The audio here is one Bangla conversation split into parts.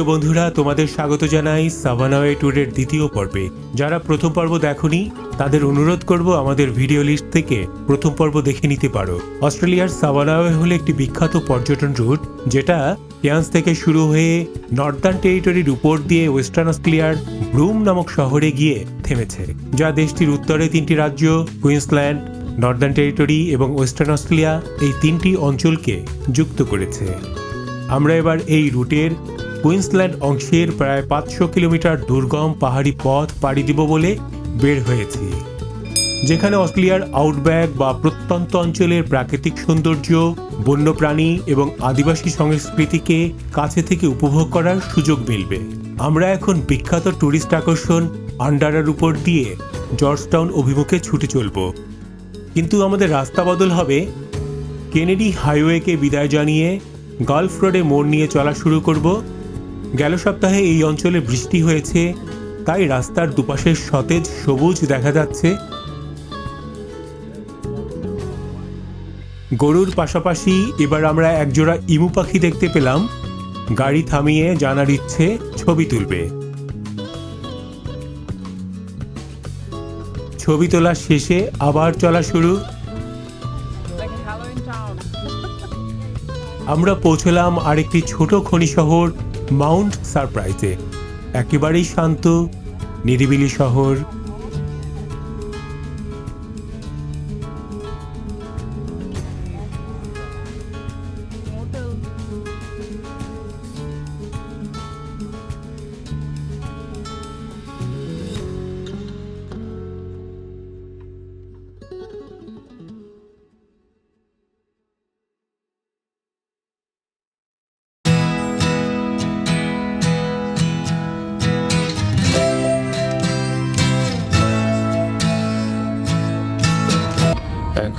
প্রিয় বন্ধুরা, তোমাদের স্বাগত জানাই সাভানাওয়ে ট্যুরের দ্বিতীয় পর্বে। যারা প্রথম পর্ব দেখনি, তাদের অনুরোধ করব আমাদের ভিডিও লিস্ট থেকে প্রথম পর্ব দেখে নিতে পারো। অস্ট্রেলিয়ার সাভানাওয়ে হলো একটি বিখ্যাত পর্যটন রুট, যেটা কেয়ান্স থেকে শুরু হয়ে নর্দার্ন টেরিটরির উপর দিয়ে ওয়েস্টার্ন অস্ট্রেলিয়ার ব্রুম নামক শহরে গিয়ে থেমেছে, যা দেশটির উত্তরে তিনটি রাজ্য, কুইন্সল্যান্ড, নর্দার্ন টেরিটরি এবং ওয়েস্টার্ন অস্ট্রেলিয়া, এই তিনটি অঞ্চলকে যুক্ত করেছে। আমরা এবার এই রুটের কুইন্সল্যান্ড অংশের প্রায় পাঁচশো কিলোমিটার দুর্গম পাহাড়ি পথ পাড়ি দিব বলে বের হয়েছি। যেখানে অস্ট্রেলিয়ার আউটব্যাক বা প্রত্যন্ত অঞ্চলের প্রাকৃতিক সৌন্দর্য, বন্যপ্রাণী এবং আদিবাসী সংস্কৃতিকে কাছে থেকে উপভোগ করার সুযোগ মিলবে। আমরা এখন বিখ্যাত ট্যুরিস্ট আকর্ষণ আন্ডারার উপর দিয়ে জর্জটাউন অভিমুখে ছুটে চলব। কিন্তু আমাদের রাস্তা বদল হবে। কেনেডি হাইওয়েকে বিদায় জানিয়ে গালফ রোডে মোড় নিয়ে চলা শুরু করব। গেল সপ্তাহে এই অঞ্চলে বৃষ্টি হয়েছে তাই রাস্তার দুপাশের সতেজ সবুজ দেখা যাচ্ছে। গরুর পাশাপাশি এবার আমরা একজোড়া ইমু পাখি দেখতে পেলাম। গাড়ি থামিয়ে জানার ইচ্ছে ছবি তুলবে। ছবি তোলা শেষে আবার চলা শুরু. আমরা পৌঁছলাম আরেকটি ছোট খনি শহর মাউন্ট সারপ্রাইজে। একেবারেই শান্ত নিরিবিলি শহর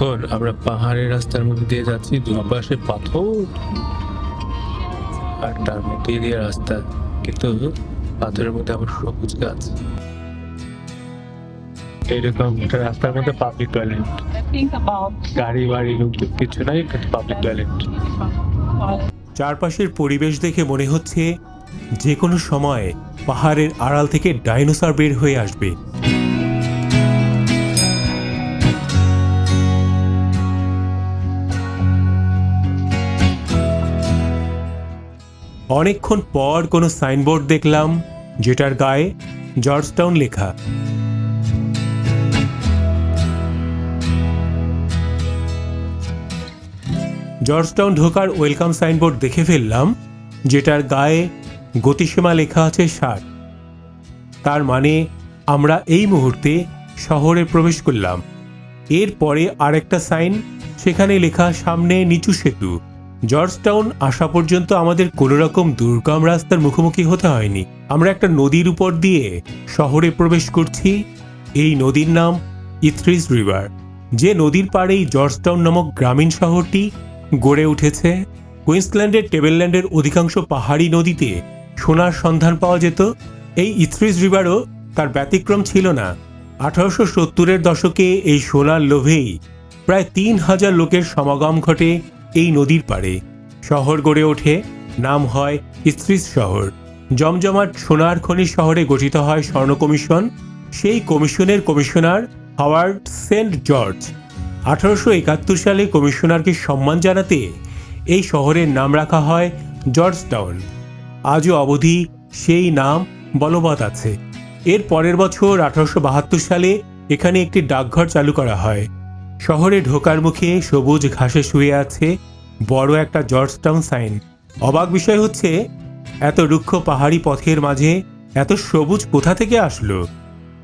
এখন আমরা পাহাড়ের রাস্তার মধ্যে দিয়ে যাচ্ছি, দুপাশে পাথর। আর তার মধ্যে দিয়ে রাস্তা, কিন্তু পাথরের মধ্যে আবার সবুজ গাছ। এরকম একটা রাস্তার মধ্যে পাবলিক টয়লেট গাড়ি, বাড়ি লোকজন কিছু নাই পাবলিক টয়লেট চারপাশের পরিবেশ দেখে মনে হচ্ছে যে কোনো সময় পাহাড়ের আড়াল থেকে ডাইনোসর বের হয়ে আসবে। অনেকক্ষণ পর কোনো সাইনবোর্ড দেখলাম, যেটার গায়ে জর্জটাউন লেখা। জর্জটাউন ঢোকার ওয়েলকাম সাইনবোর্ড দেখে ফেললাম, যেটার গায়ে গতিসীমা লেখা আছে ষাট। তার মানে আমরা এই মুহূর্তে শহরে প্রবেশ করলাম। এরপরে আরেকটা সাইন, সেখানে লেখা সামনে নিচু সেতু। জর্জটাউন আসা পর্যন্ত আমাদের কোনো রকম দুর্গম রাস্তার মুখোমুখি হতে হয়নি। আমরা একটা নদীর উপর দিয়ে শহরে প্রবেশ করছি। এই নদীর নাম ইথ্রিস রিভার। যে নদীর পাড়েই জর্জটাউন নামক গ্রামীণ শহরটি গড়ে উঠেছে, কুইন্সল্যান্ডের টেবেলল্যান্ডের অধিকাংশ পাহাড়ি নদীতে সোনার সন্ধান পাওয়া যেত। এই ইথ্রিস রিভারও তার ব্যতিক্রম ছিল না। আঠারোশো সত্তরের দশকে এই সোনার লোভেই প্রায় তিন হাজার লোকের সমাগম ঘটে এই নদীর পাড়ে। শহর গড়ে ওঠে, নাম হয় ইস্ত্রিস শহর। জমজমাট সোনার খনি শহরে গঠিত হয় স্বর্ণ কমিশন। সেই কমিশনের কমিশনার হাওয়ার্ড সেন্ট জর্জ। আঠারোশো একাত্তর সালে কমিশনারকে সম্মান জানাতে এই শহরের নাম রাখা হয় জর্জটাউন। আজও অবধি সেই নাম বলবৎ আছে। এর পরের বছর আঠারোশো বাহাত্তর সালে এখানে একটি ডাকঘর চালু করা হয়। শহরে ঢোকার মুখে সবুজ ঘাসে শুয়ে আছে বড় একটা জর্জটাউন সাইন। অবাক বিষয় হচ্ছে, এত রুক্ষ পাহাড়ি পথের মাঝে এত সবুজ কোথা থেকে আসলো?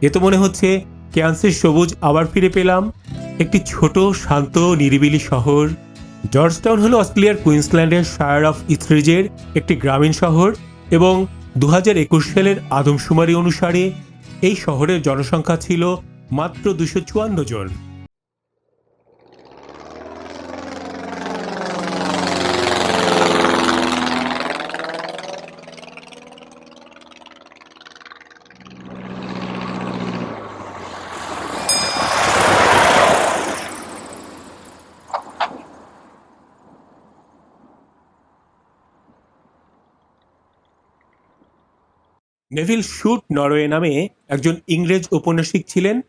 এ তো মনে হচ্ছে ক্যান্সের সবুজ আবার ফিরে পেলাম। একটি ছোট, শান্ত, নিরিবিলি শহর। জর্জটাউন হলো অস্ট্রেলিয়ার কুইন্সল্যান্ডের শায়ার অফ ইথরিজের একটি গ্রামীণ শহর এবং দু হাজার একুশ সালের আদমশুমারি অনুসারে এই শহরের জনসংখ্যা ছিল মাত্র দুশো জন। নেভিল শুট নরওয়ে নামে একজন ইংরেজ ঔপন্যাসিক ছিলেন।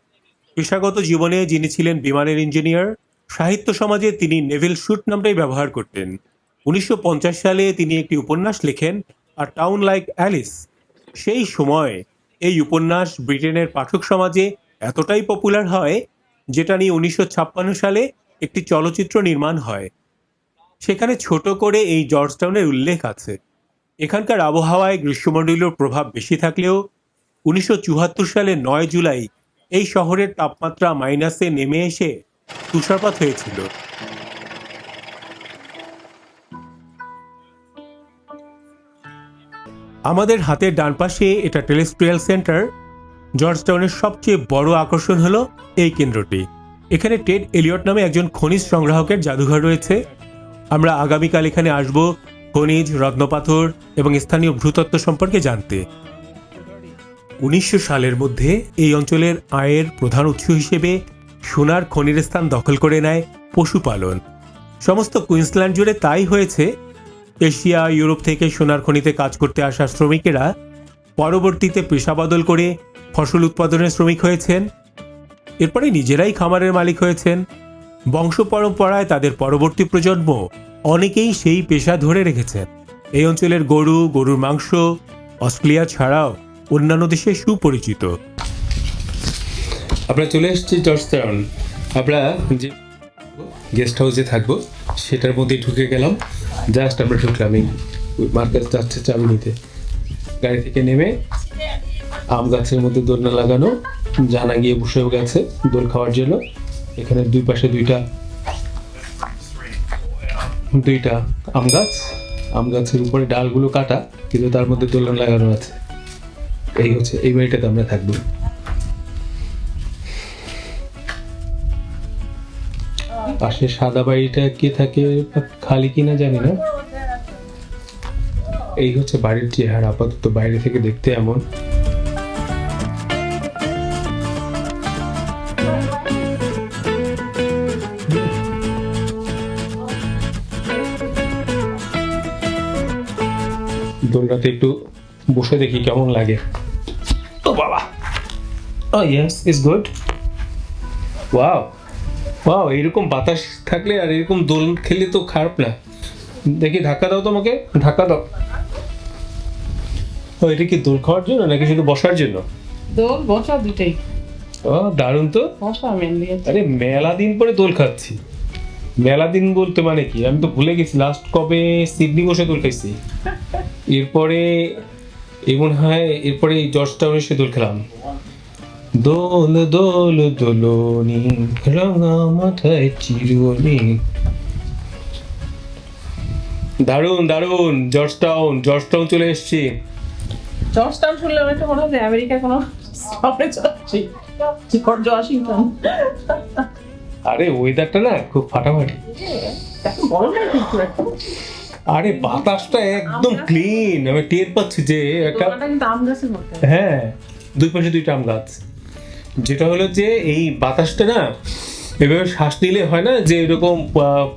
পেশাগত জীবনে যিনি ছিলেন বিমানের ইঞ্জিনিয়ার, সাহিত্য সমাজে তিনি নেভিল শুট নামটাই ব্যবহার করতেন। উনিশশো পঞ্চাশ সালে তিনি একটি উপন্যাস লেখেন আর টাউন লাইক অ্যালিস সেই সময় এই উপন্যাস ব্রিটেনের পাঠক সমাজে এতটাই পপুলার হয়, যেটা নিয়ে উনিশশো ছাপ্পান্ন সালে একটি চলচ্চিত্র নির্মাণ হয়। সেখানে ছোট করে এই জর্জটাউনের উল্লেখ আছে। এখানকার আবহাওয়ায় গ্রীষ্মমণ্ডলীয় প্রভাব বেশি থাকলেও উনিশশো সালে নয় জুলাই এই শহরের তাপমাত্রা মাইনাসে নেমে এসে তুষারপাত হয়েছিল। আমাদের হাতের ডান পাশে এটা টেলিস্ট্রিয়াল সেন্টার, জর্জটাউনের সবচেয়ে বড় আকর্ষণ হলো এই কেন্দ্রটি। এখানে টেড এলিয়ট নামে একজন খনিজ সংগ্রাহকের জাদুঘর রয়েছে। আমরা আগামীকাল এখানে আসব খনিজ, রত্নপাথর এবং স্থানীয় ভূতত্ত্ব সম্পর্কে জানতে। উনিশশো সালের মধ্যে এই অঞ্চলের আয়ের প্রধান উৎস হিসেবে সোনার খনির স্থান দখল করে নেয় পশুপালন। সমস্ত কুইন্সল্যান্ড জুড়ে তাই হয়েছে। এশিয়া, ইউরোপ থেকে সোনার খনিতে কাজ করতে আসা শ্রমিকেরা পরবর্তীতে পেশা বদল করে ফসল উৎপাদনের শ্রমিক হয়েছেন। এরপরে নিজেরাই খামারের মালিক হয়েছেন। বংশ পরম্পরায় তাদের পরবর্তী প্রজন্ম অনেকেই সেই পেশা ধরে রেখেছেন এই অঞ্চলের গরু, গরুর মাংস, অস্ট্রেলিয়া ছাড়াও অন্যান্য দেশে সুপরিচিত। আমরা চলে এসেছি জর্জটাউন। আমরা যে গেস্ট হাউসে থাকব, সেটার মধ্যে ঢুকে গেলাম। জাস্ট আমরা ঢুকলাম, এই মার্কেট যাচ্ছে চাবি নিতে গাড়ি থেকে নেমে আম গাছের মধ্যে দোলনা লাগানো, জানা গিয়ে বসেও গেছে দোল খাওয়ার জন্য। এখানে দুই পাশে দুইটা দুইটা আম গাছ, আম গাছের উপরে ডালগুলো কাটা, কিন্তু তার মধ্যে দোলনা লাগানো আছে। এই হচ্ছে, এই বাড়িটাতে আমরা থাকব। পাশে সাদা বাড়িটা কে থাকে খালি কিনা জানি না। এই হচ্ছে বাড়ির চেহারা, আপাতত বাইরে থেকে দেখতে এমন। দোলনাতে একটু বসে দেখি কেমন লাগে। ও বাবা। ও yes is good wow wow এরকম বাতাস থাকলে আর এরকম দোল খেললে তো খারাপ না। দেখি ধাক্কা দাও তোমাকে ধাক্কা দাও। ও এটা কি দোল খাওয়ার জন্য নাকি শুধু বসার জন্য? দোল বসা দুটাই। ও দারুণ তো। বসা মেনলি আরে মেলা দিন পরে দোল খাচ্ছি। মেলা দিন বলতে মানে কি? আমি তো ভুলে গেছি লাস্ট কবে সিডনি বসে দোল খাইছি। এরপরে এই মনে হয় এরপরে জর্জ টাউনে সে দোল খেলাম। দোল দোল দোলনি রাঙা মাথায় চিরুনি। দারুণ দারুণ জর্জ টাউন জর্জ টাউন চলে এসছি। জর্জ টাউন শুনলে আমার একটা মনে হয় আমেরিকা কোনো শহরে যাচ্ছি জর্জ ওয়াশিংটন আরে ওয়েদারটা না খুব ফাটাফাটি। গরম এখন আরে বাতাসটা একদম ক্লিন আমি টের পাচ্ছি যে একটা হ্যাঁ দুই পাশে দুইটা আম গাছ। যেটা হলো যে এই বাতাসটা না এভাবে শ্বাস নিলে হয় না যে এরকম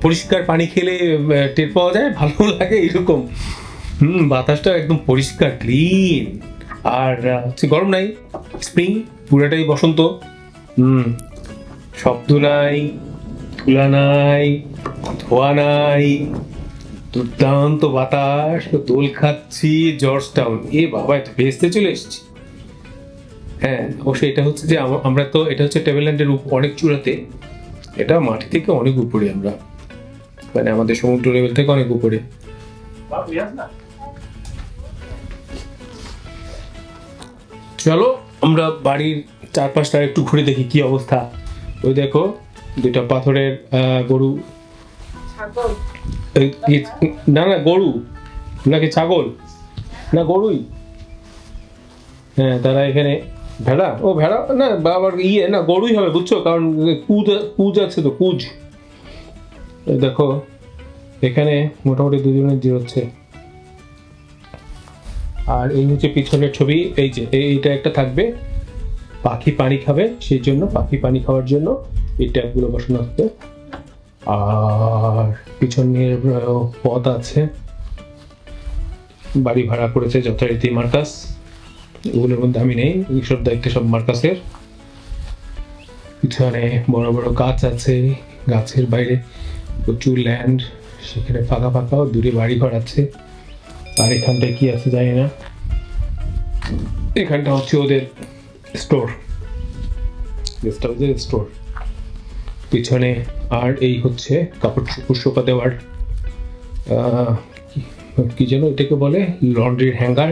পরিষ্কার পানি খেলে টের পাওয়া যায়? ভালো লাগে এরকম। হুম বাতাসটা একদম পরিষ্কার ক্লিন আর হচ্ছে গরম নাই স্প্রিং পুরাটাই বসন্ত। হুম শব্দ নাই ধুলা নাই ধোয়া নাই। দুর্দান্ত বাতাস দোল খাচ্ছি জর্জ টাউন এ বাবা, এটা ভেস্তে চলে এসেছি। হ্যাঁ অবশ্যই এটা হচ্ছে যে আমরা তো এটা হচ্ছে টেবিল্যান্ডের অনেক চূড়াতে, এটা মাটি থেকে অনেক উপরে আমরা। মানে আমাদের সমুদ্র লেভেল থেকে অনেক উপরে। চলো, আমরা বাড়ির চারপাশটা একটু ঘুরে দেখি কি অবস্থা। ওই দেখো, দুইটা পাথরের গরু। ছাগল। না না, গরু। নাকি ছাগল? না, গরুই। হ্যাঁ তারা এখানে ভেড়া? ও, ভেড়া? না, বা আবার ইয়ে না, গরুই হবে, বুঝছ? কারণ কুজ কুজ আছে তো, কুজ। দেখো, এখানে মোটামুটি দুজনের হচ্ছে। আর এই হচ্ছে পিছনের ছবি, এই যে এইটা একটা থাকবে। পাখি পানি খাবে, সেই জন্য, পাখি পানি খাওয়ার জন্য এই ট্যাপগুলো বসানো হচ্ছে। আর পিছনের পথ আছে। বাড়ি ভাড়া করেছে যথারীতি মার্কাস। ওগুলোর মধ্যে আমি নেই, এইসব দায়িত্ব সব মার্কাসের। পিছনে বড় বড় গাছ আছে, গাছের বাইরে প্রচুর ল্যান্ড সেখানে ফাঁকা ফাঁকা দূরে বাড়ি ঘর আছে। আর এখানটায় কি আছে জানি না। এখানটা হচ্ছে ওদের স্টোর গেস্ট হাউসের স্টোর পিছনে আর এই হচ্ছে কাপড় চোপড় শোকা দেওয়ার কি যেন এটাকে বলে, লন্ড্রির হ্যাঙ্গার,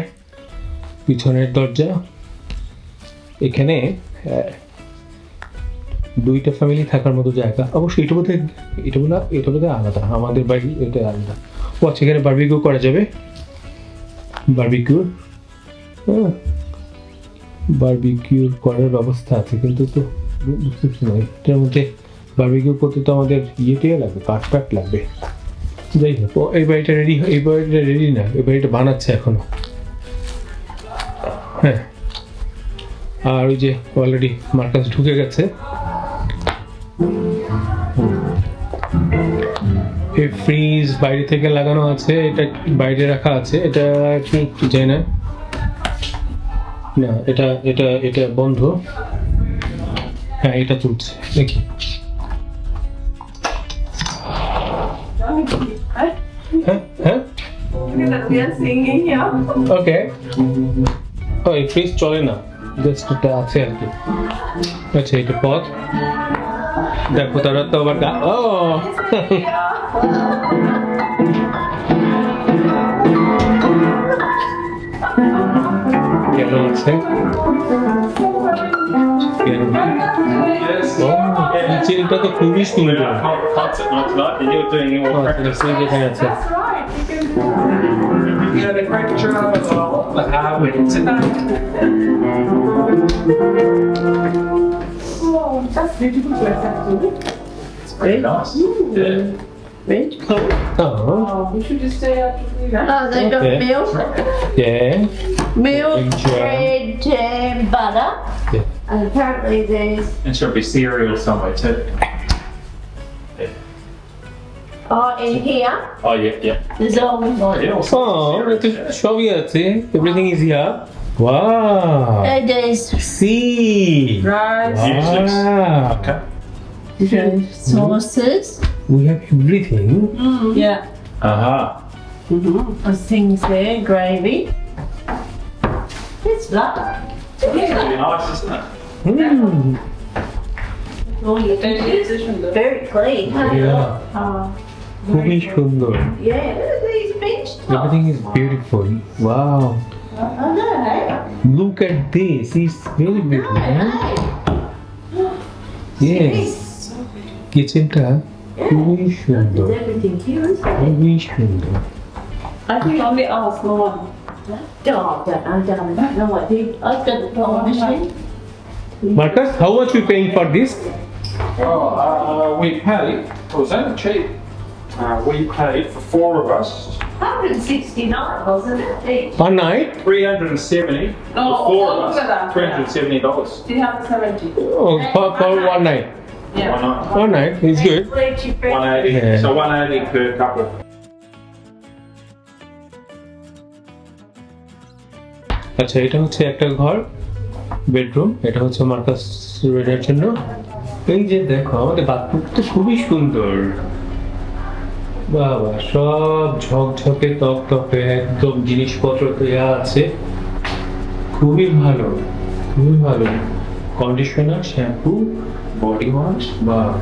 পিছনের দরজা। এখানে দুইটা ফ্যামিলি থাকার মতো জায়গা। অবশ্যই এটা বোধহয়, এটা বোধ এটা বোধহয় আলাদা। আমাদের বাড়ি এটা আলাদা। ও আচ্ছা এখানে বার্বিকিউ করা যাবে। বার্বিকিউ হ্যাঁ। বারবিকিউ করার ব্যবস্থা আছে, কিন্তু তো বুঝতে পারছি না এটার মধ্যে বারবিকিউ করতে তো আমাদের ইয়েতে লাগবে কাঠ টাট লাগবে। যাই হোক, ও এই বাড়িটা রেডি এই বাড়িটা রেডি না, এই বাড়িটা বানাচ্ছে এখনও। হ্যাঁ। আর ওই যে অলরেডি মার্কাস ঢুকে গেছে। এই ফ্রিজ বাইরে থেকে লাগানো আছে, এটা বাইরে রাখা আছে, এটা কি জানি না। না, এটা এটা এটা বন্ধ। হ্যাঁ এটা চলছে দেখি। We are singing here. ওকে ও এই ফ্রিজ চলে না জাস্ট এটা আছে আর কি আচ্ছা এটা পথ দেখো তারা তো আবার গা- ও কেন আছে কেন ও কিচেনটা তো খুবই সুন্দর concert night tonight, and you're doing your ও, আচ্ছা, ফ্রিজ এখানে আছে You had a great job of the tonight. Oh, that's beautiful place actually. Very nice. Yeah. Very cool. Oh, Oh, we should just stay out to do that. Oh, they got Okay. milk, yeah. milk, And jam. bread, jam, butter, Yeah. and apparently there's And there'll be cereal somewhere too. Oh, in here? Oh, yeah, yeah. The zone one. Yeah, Oh, we have to show you. See, everything is here. Wow. It is. See. Rice. Wow. Okay. Different mm-hmm. Sauces. We have everything. Mm-hmm. Yeah. Aha. Mhm. things there. Gravy. It's blood. It's Really nice, isn't it? Hmm. Very clean. Yeah. Oh. খুবই সুন্দর yeah, look at these bench tops. Everything is beautiful. Wow. I know, hey? Look at this. It's very beautiful. Huh? Yes. কিচেনটা খুবই সুন্দর There's everything here, isn't there? খুবই সুন্দর I think only ours, no one. Oh, I don't know, darling. No idea. I've got the problem machine. Marcus, how much we paying for this? Oh, uh, we paid, it was only cheap. Uh, we paid for four of us, 169, wasn't it? Each. Per night? 370. No, for four of us, altogether, $370. She has 70. Oh, for, for one night. Yeah. One night. One night is good. Bleachy bread. 180. Yeah. So 180 per couple. আচ্ছা এটা হচ্ছে একটা ঘর বেডরুম এটা হচ্ছে মার্কাস রেডের জন্য এই যে দেখো আমাদের বাথরুম তো খুবই সুন্দর বাবা, সব ঝকঝকে তকতকে একদম জিনিসপত্র দেওয়া আছে। খুবই ভালো খুবই ভালো। কন্ডিশনার, শ্যাম্পু, বডি ওয়াশ বা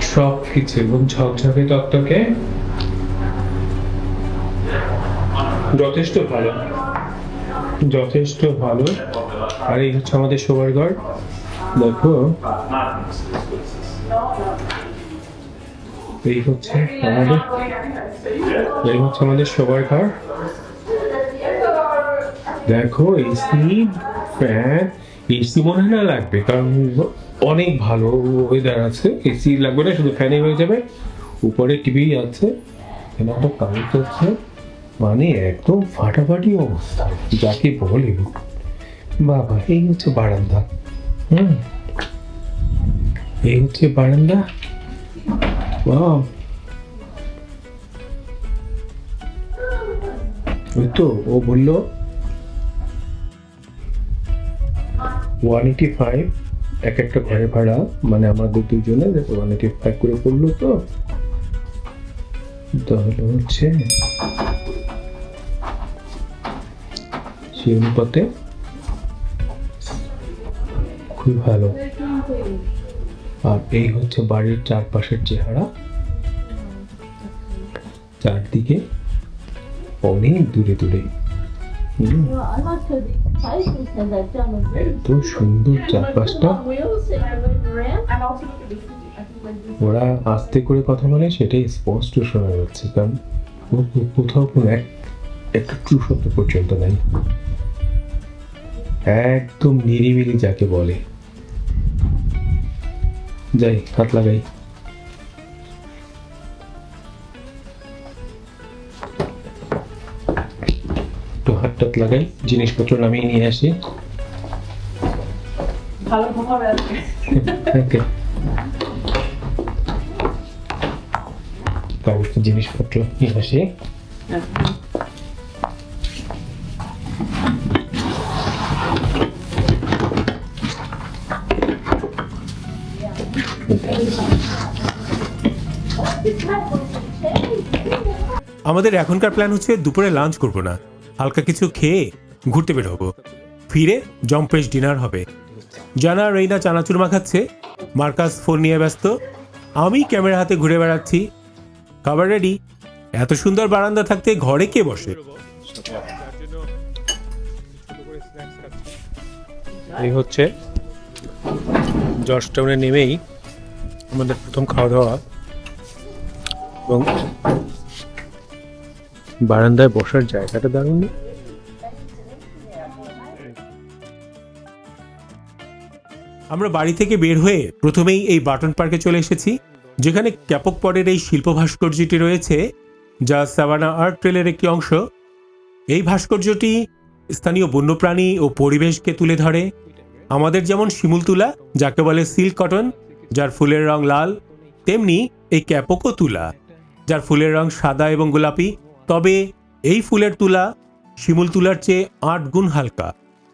সব কিছু এবং ঝকঝকে তকতকে যথেষ্ট ভালো যথেষ্ট ভালো। আর এই হচ্ছে আমাদের শোবার ঘর। দেখো। এই হচ্ছে আমাদের, এই হচ্ছে আমাদের শোবার ঘর। দেখো এসি ফ্যান এসি মনে হয় না লাগবে, কারণ অনেক ভালো ওয়েদার আছে। এসি লাগবে না, শুধু ফ্যানই হয়ে যাবে। উপরে টিভি আছে, এখানে একটা কারেন্ট চলছে মানে একদম ফাটাফাটি অবস্থা, যাকে বলে। বাবা, এই হচ্ছে বারান্দা। হুম, এই হচ্ছে বারান্দা। Wow. ওই তো, ও বলল ওয়ান এইটি ফাইভ এক একটা ঘরে ভাড়া মানে আমাদের দুজনে ওয়ান এইটি ফাইভ করে পড়ল তো তাহলে হচ্ছে সেই অনুপাতে খুবই ভালো আর এই হচ্ছে বাড়ির চারপাশের চেহারা। চারদিকে অনেক দূরে দূরে। এত সুন্দর চারপাশটা. ওরা আস্তে করে কথা বলে, সেটাই স্পষ্ট শোনা যাচ্ছে। কারণ কোথাও কোনো এক একটা ট্রু শব্দ পর্যন্ত নাই। একদম নিরিবিলি যাকে বলে। যাই হাত লাগাই। একটু হাত টাত লাগাই জিনিসপত্র নামিয়ে নিয়ে আসি। ভালো ঘুমাবে আজকে। ওকে জিনিসপত্র নিয়ে আসি। আমাদের এখনকার প্ল্যান হচ্ছে দুপুরে লাঞ্চ করব না। হালকা কিছু খেয়ে ঘুরতে বের হব। ফিরে জম্পেশ ডিনার হবে। জানা রেইনা চানাচুর মাখাচ্ছে মার্কাস ফোন নিয়ে ব্যস্ত। আমি ক্যামেরা হাতে ঘুরে বেড়াচ্ছি। খাবার রেডি এত সুন্দর বারান্দা থাকতে ঘরে কে বসে? এই হচ্ছে জর্জ নেমেই আমাদের প্রথম খাওয়া দাওয়া এবং বারান্দায় বসার জায়গাটা দারুণ? আমরা বাড়ি থেকে বের হয়ে প্রথমেই এই বাটন পার্কে চলে এসেছি, যেখানে ক্যাপক পডের এই শিল্প ভাস্কর্যটি রয়েছে, যা সাভানা আর্ট ট্রেলের একটি অংশ। এই ভাস্কর্যটি স্থানীয় বন্যপ্রাণী ও পরিবেশকে তুলে ধরে। আমাদের যেমন শিমুল তুলা, যাকে বলে সিল্ক কটন, যার ফুলের রং লাল, তেমনি এই ক্যাপকও তুলা, যার ফুলের রং সাদা এবং গোলাপি। তবে এই ফুলের তুলা শিমুল তুলার চেয়ে আট গুণ হালকা।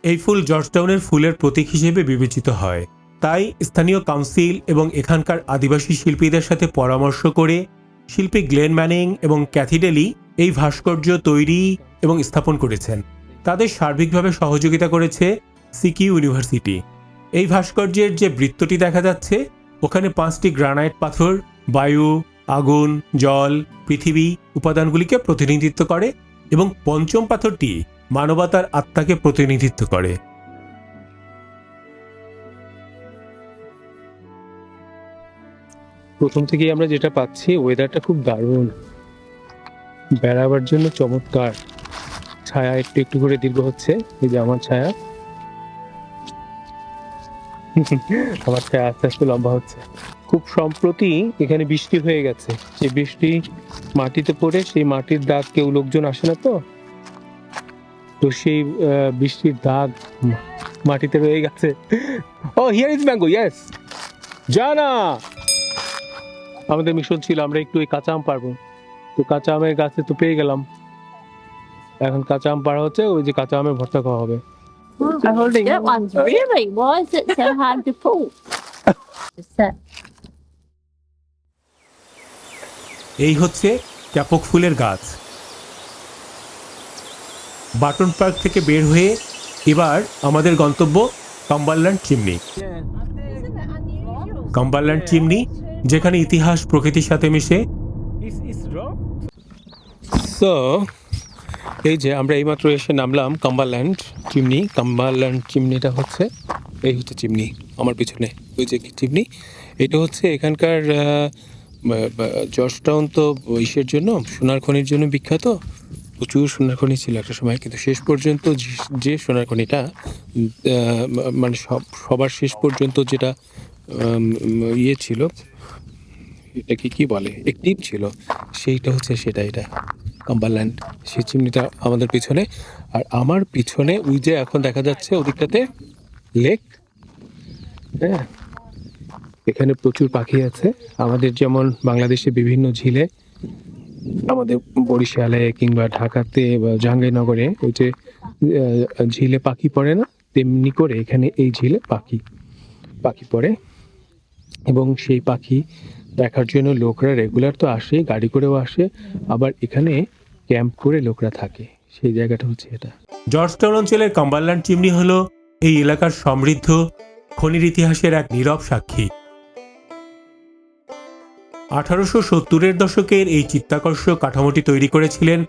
এই ফুল জর্জটাউনের ফুলের প্রতীক হিসেবে বিবেচিত হয়। তাই স্থানীয় কাউন্সিল এবং এখানকার আদিবাসী শিল্পীদের সাথে পরামর্শ করে শিল্পী গ্লেন ম্যানিং এবং ক্যাথিডেলি এই ভাস্কর্য তৈরি এবং স্থাপন করেছেন। তাদের সার্বিকভাবে সহযোগিতা করেছে সিকি ইউনিভার্সিটি। এই ভাস্কর্যের যে বৃত্তটি দেখা যাচ্ছে, ওখানে পাঁচটি গ্রানাইট পাথর, বায়ু আগুন, জল, পৃথিবী উপাদানগুলিকে প্রতিনিধিত্ব করে এবং পঞ্চম পাথরটি মানবতার আত্মাকে প্রতিনিধিত্ব করে। প্রথম থেকেই আমরা যেটা পাচ্ছি ওয়েদারটা খুব দারুণ। বেড়াবার জন্য চমৎকার। ছায়া একটু একটু করে দীর্ঘ হচ্ছে, এই যে আমার ছায়া। আমার ছায়া আস্তে আস্তে লম্বা হচ্ছে। খুব সম্প্রতি এখানে বৃষ্টি হয়ে গেছে। সেই বৃষ্টি মাটিতে পড়ে সেই মাটির দাগ কেউ লোকজন আসে না তো? তো সেই বৃষ্টির দাগ মাটিতে রয়ে গেছে। ও here is mango yes Jana! আমাদের মিশন ছিল আমরা একটু ওই কাঁচা আম পারব তো কাঁচা আমের গাছে তো পেয়ে গেলাম। এখন কাঁচা আম পাড়া হচ্ছে ওই যে কাঁচা আমের ভর্তা খাওয়া হবে। I'm holding That one's really, why is it so hard to pull? Just that. এই হচ্ছে ক্যাপক ফুলের গাছ। বাটন পার্ক থেকে বের হয়ে এবার আমাদের গন্তব্য কাম্বারল্যান্ড চিমনি। কাম্বারল্যান্ড চিমনি যেখানে ইতিহাস প্রকৃতির সাথে মিশে। সো এই যে আমরা এইমাত্র এসে নামলাম কাম্বারল্যান্ড চিমনি। কাম্বারল্যান্ড চিমনিটা হচ্ছে এই হচ্ছে চিমনি আমার পিছনে। ওই যে চিমনি? এটা হচ্ছে এখানকার আহ, বা- বা- জর্জ টাউন তো ইসের জন্য সোনার খনির জন্য বিখ্যাত। প্রচুর সোনার খনি ছিল একটা সময় কিন্তু শেষ পর্যন্ত যে- সোনার খনিটা মানে সব সবার শেষ পর্যন্ত যেটা ইয়ে ছিল এটাকে কি বলে একটিভ ছিল সেইটা হচ্ছে সেটা এটা কাম্বারল্যান্ড। সেই চিমনিটা আমাদের পিছনে। আর আমার পিছনে ওই যে এখন দেখা যাচ্ছে ওদিকটাতে লেক হ্যাঁ? এখানে প্রচুর পাখি আছে। আমাদের যেমন বাংলাদেশে বিভিন্ন ঝিলে, আমাদের বরিশালে কিংবা ঢাকাতে বা জাহাঙ্গীরনগরে ওই যে ঝিলে পাখি পড়ে না, তেমনি করে এখানে এই ঝিলে পাখি পাখি পড়ে। এবং সেই পাখি দেখার জন্য লোকরা রেগুলার তো আসে, গাড়ি করেও আসে, আবার এখানে ক্যাম্প করে লোকরা থাকে। সেই জায়গাটা হচ্ছে এটা। জর্জটাউন অঞ্চলের কাম্বারল্যান্ড চিমনি হল এই এলাকার সমৃদ্ধ, খনির ইতিহাসের এক নীরব সাক্ষী। আঠারোশো সত্তরের দশকের এই চিত্তাকর্ষক কাঠামোটি তৈরি করেছিলেন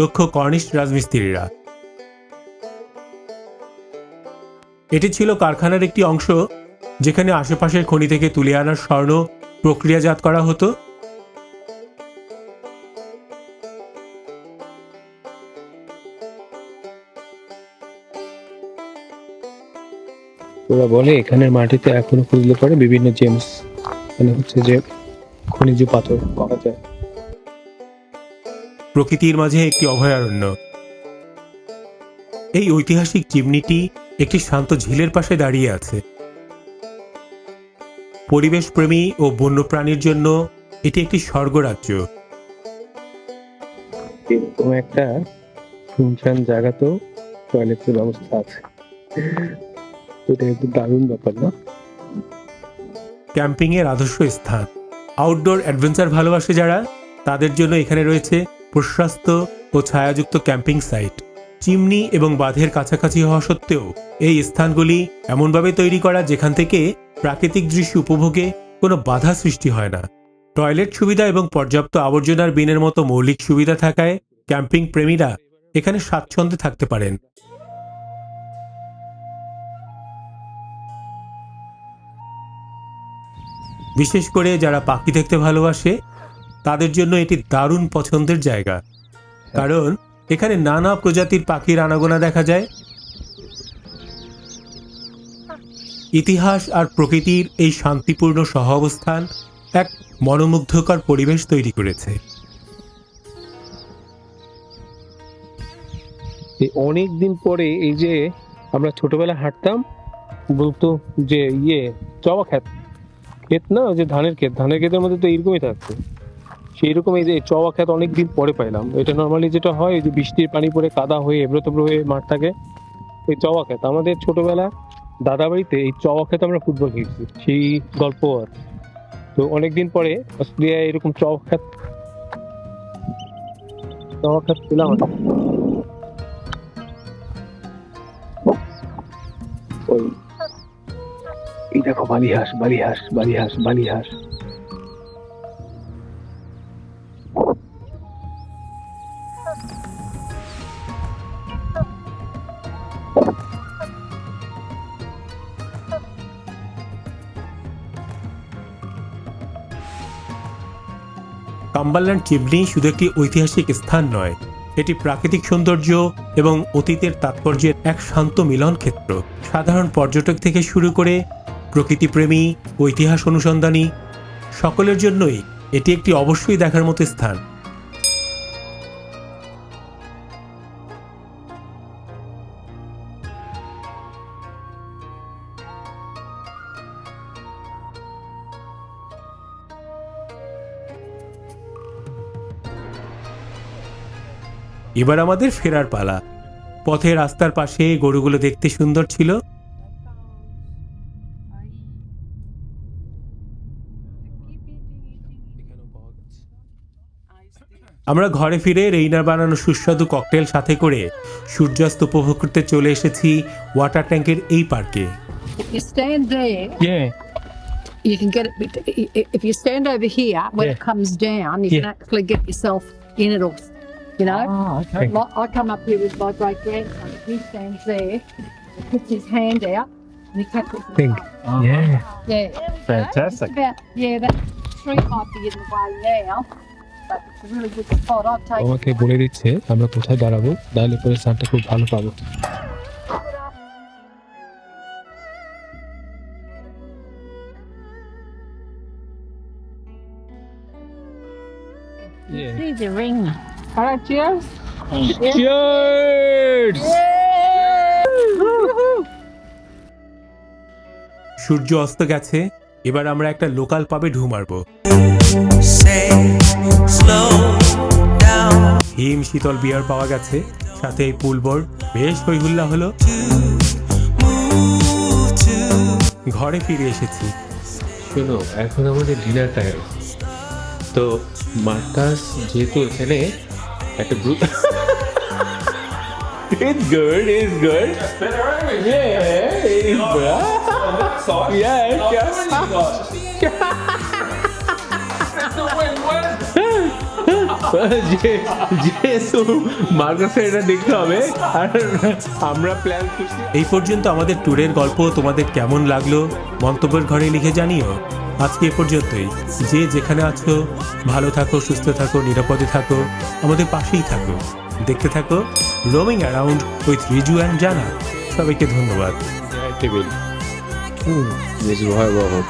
দক্ষ কর্নিশ রাজমিস্ত্রিরা। এটি ছিল কারখানার একটি অংশ, যেখানে আশেপাশের খনি থেকে তুলে আনা স্বর্ণ প্রক্রিয়াজাত করা হতো। ওরা বলে, এখানের মাটিতে এখনও খুঁজলে পরে বিভিন্ন জেমস মানে হচ্ছে যে খনিজ পাথর পাওয়া যায়। প্রকৃতির মাঝে একটি অভয়ারণ্য। এই ঐতিহাসিক চিমনিটি একটি শান্ত ঝিলের পাশে দাঁড়িয়ে আছে। পরিবেশ প্রেমী ও বন্যপ্রাণীর জন্য এটি একটি স্বর্গরাজ্য। এরকম একটা শুনশান জায়গাতেও টয়লেটের ব্যবস্থা আছে। এটা একটু দারুণ ব্যাপার না? ক্যাম্পিংয়ের আদর্শ স্থান। আউটডোর অ্যাডভেঞ্চার ভালোবাসে যারা, তাদের জন্য এখানে রয়েছে প্রশস্ত ও ছায়াযুক্ত ক্যাম্পিং সাইট চিমনি এবং বাঁধের কাছাকাছি হওয়া সত্ত্বেও এই স্থানগুলি এমনভাবে তৈরি করা যেখান থেকে প্রাকৃতিক দৃশ্য উপভোগে কোনো বাধা সৃষ্টি হয় না। টয়লেট সুবিধা এবং পর্যাপ্ত আবর্জনার বিনের মতো মৌলিক সুবিধা থাকায় ক্যাম্পিং প্রেমীরা এখানে স্বাচ্ছন্দ্যে থাকতে পারেন। বিশেষ করে যারা পাখি দেখতে ভালোবাসে, তাদের জন্য এটি দারুণ পছন্দের জায়গা। কারণ এখানে নানা প্রজাতির পাখির আনাগোনা দেখা যায়। ইতিহাস আর প্রকৃতির এই শান্তিপূর্ণ সহাবস্থান এক মনোমুগ্ধকর পরিবেশ তৈরি করেছে। অনেক দিন পরে এই যে আমরা ছোটবেলা হাঁটতাম, বলতো যে ইয়ে জবা ক্ষেত ক্ষেত না যে ধানের ক্ষেত, ধানের ক্ষেতের মধ্যে তো এরকমই থাকতো সেই রকম এই যে চওয়া ক্ষেত অনেক দিন পরে পাইলাম। এটা নর্মালি যেটা হয় যে বৃষ্টির পানি পরে কাদা হয়ে এবড়ো তেবড়ো হয়ে মাঠ থাকে, এই চওয়া ক্ষেত। আমাদের ছোটবেলা দাদা বাড়িতে এই চওয়া ক্ষেত আমরা ফুটবল খেলছি, সেই গল্প আছে তো অনেকদিন পরে অস্ট্রেলিয়ায় এরকম চওয়া ক্ষেত চওয়া ক্ষেত পেলাম আর ওই এই দেখো বালিহাঁস বালিহাঁস বালিহাঁস বালিহাঁস। কাম্বারল্যান্ড চিমনি শুধু একটি ঐতিহাসিক স্থান নয়, এটি প্রাকৃতিক সৌন্দর্য এবং অতীতের তাৎপর্যের এক শান্ত মিলন ক্ষেত্র সাধারণ পর্যটক থেকে শুরু করে প্রকৃতিপ্রেমী ইতিহাস অনুসন্ধানী, সকলের জন্যই এটি একটি অবশ্যই দেখার মতো স্থান। এবার আমাদের ফেরার পালা। পথে রাস্তার পাশে গরুগুলো দেখতে সুন্দর ছিল। আমরা ঘরে ফিরে রেইনার বানানো সুস্বাদু ককটেল সাথে করে সূর্যাস্ত উপভোগ করতে চলে এসেছি ওয়াটার ট্যাঙ্কের এই পার্কে। Yeah. আমাকে বলে দিচ্ছে আমরা কোথায় দাঁড়াবো? দাঁড়ালে পরে সানটা খুব ভালো পাবো। সূর্য অস্ত গেছে এবার আমরা একটা লোকাল পাবে ঢু মারবো হিম শীতল বিয়ার পাওয়া গেছে সাথে এই পুল বোর্ড। বেশ হইহুল্লা হলো। ঘরে ফিরে এসেছি। শোনো এখন আমাদের ডিনার টাইম তো মার্কাস যেহেতু এখানে একটা group It's good, it's good. Yeah, it's good. Yeah, যে- যেহেতু এটা দেখতে হবে আর আমরা প্ল্যান করছি। এই পর্যন্ত আমাদের ট্যুরের গল্প তোমাদের কেমন লাগল মন্তব্যের ঘরে লিখে জানিও। আজকে এ পর্যন্তই। যে যেখানে আছো ভালো থাকো সুস্থ থাকো নিরাপদে থাকো আমাদের পাশেই থাকো। দেখতে থাকো roaming around with Riju and Jana সবাইকে ধন্যবাদ। বেশ ভয়াবহ।